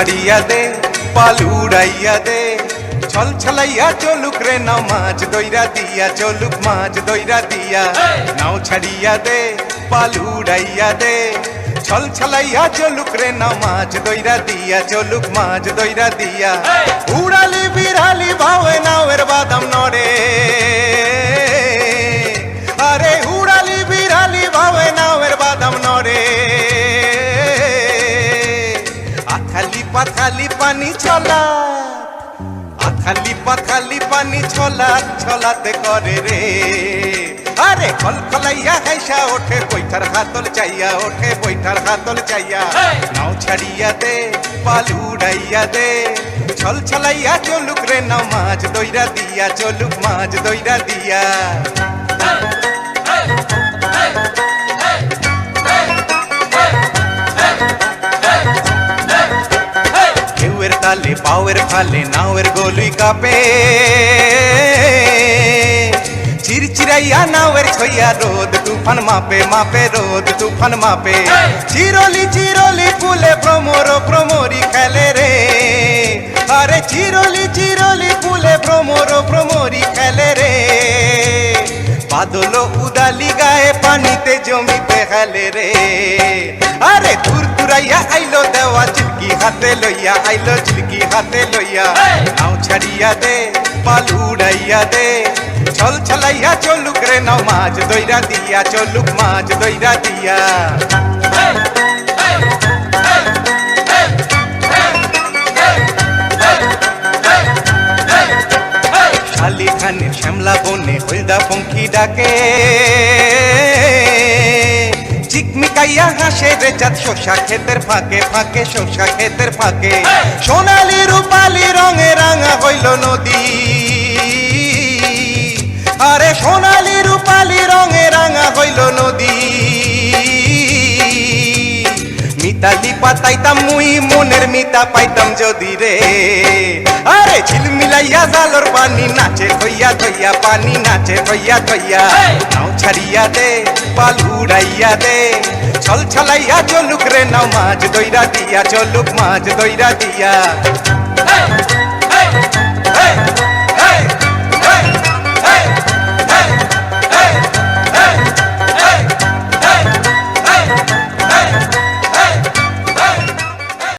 ছাড়িয়া দে, পাল দে। ছল ছলাইয়া চলুক রে, নাও মাছ দইরা দিয়া, চলুক মাছ দইরা দিয়া। নাও ছাড়িয়া দে, পাল উড়াইয়া দে। ছল ছলাইয়া চলুক রে, নাও মাছ দইরা দিয়া, চলুক মাছ দইরা দিয়া। উড়ালি, বিড়ালি ভাবে নাওয়ের বাদাম নড়ে। পাখালি পানি ছলা। আখালি পাখালি পানি ছলা ছলাতে করে রে। আরে খল খলাইয়া হাইসা ওঠে বৈঠার হাতল চাইয়া ওঠে বৈঠার হাতল চাইয়া। নাও ছাড়িয়া দে পাল উড়াইয়া দে। ছল ছলাইয়া চলুক রে নাও মাছ দইরা দিয়া চলুক মাছ দইরা দিয়া। তালে পাওয়ের ফালে, নাওয়ের গলুই কাপে। চিরচিরাইয়া নাওয়ের ছইয়া রোদ, তুফান মাপে মাপে রোদ, তুফান মাপে। চিরলি চিরলি ফুলে ভ্রমর ভ্রমরি খেলে রে। আরে চিরলি চিরলি ফুলে ভ্রমর ভ্রমরি খেলে রে। বাদল উদালি গায়ে পানিতে জমিতে হেলে রে। আরে দূর দূরাইয়া আইলো দেওয়া হাতে লইয়া আইলো চিলকি হাতে লইয়া। নাও ছাড়িয়া দে, পাল উড়াইয়া দে। ছল ছলাইয়া চলুক রে, নাও মাছ দইরা দিয়া, চলুক মাছ দইরা দিয়া। শালি খানে শ্যামলা বনে হলদা পঙ্খি ডাকে। চিকমিকাইয়া হাসে রে চাঁদ শোষা ক্ষেতের ফাঁকে ফাঁকে শোষা ক্ষেতের ফাঁকে। সোনালি রূপালি রঙে রাঙা হইল নদী। আরে সোনালি রূপালি রঙে রাঙা হইল নদী। মিতালি পাতাইতাম মুই মনের মিতা পাইতাম যদি রে। আরে ঝিলমিলাইয়া জালর পানি নাচে থইয়া থইয়া পানি নাচে থইয়া থইয়া নাও ছাড়িয়া দে পাল উড়াইয়া দে। ছল ছলাইয়া চলুক রে নাও মাছ দইরা দিয়া চলুক মাছ দইরা দিয়া।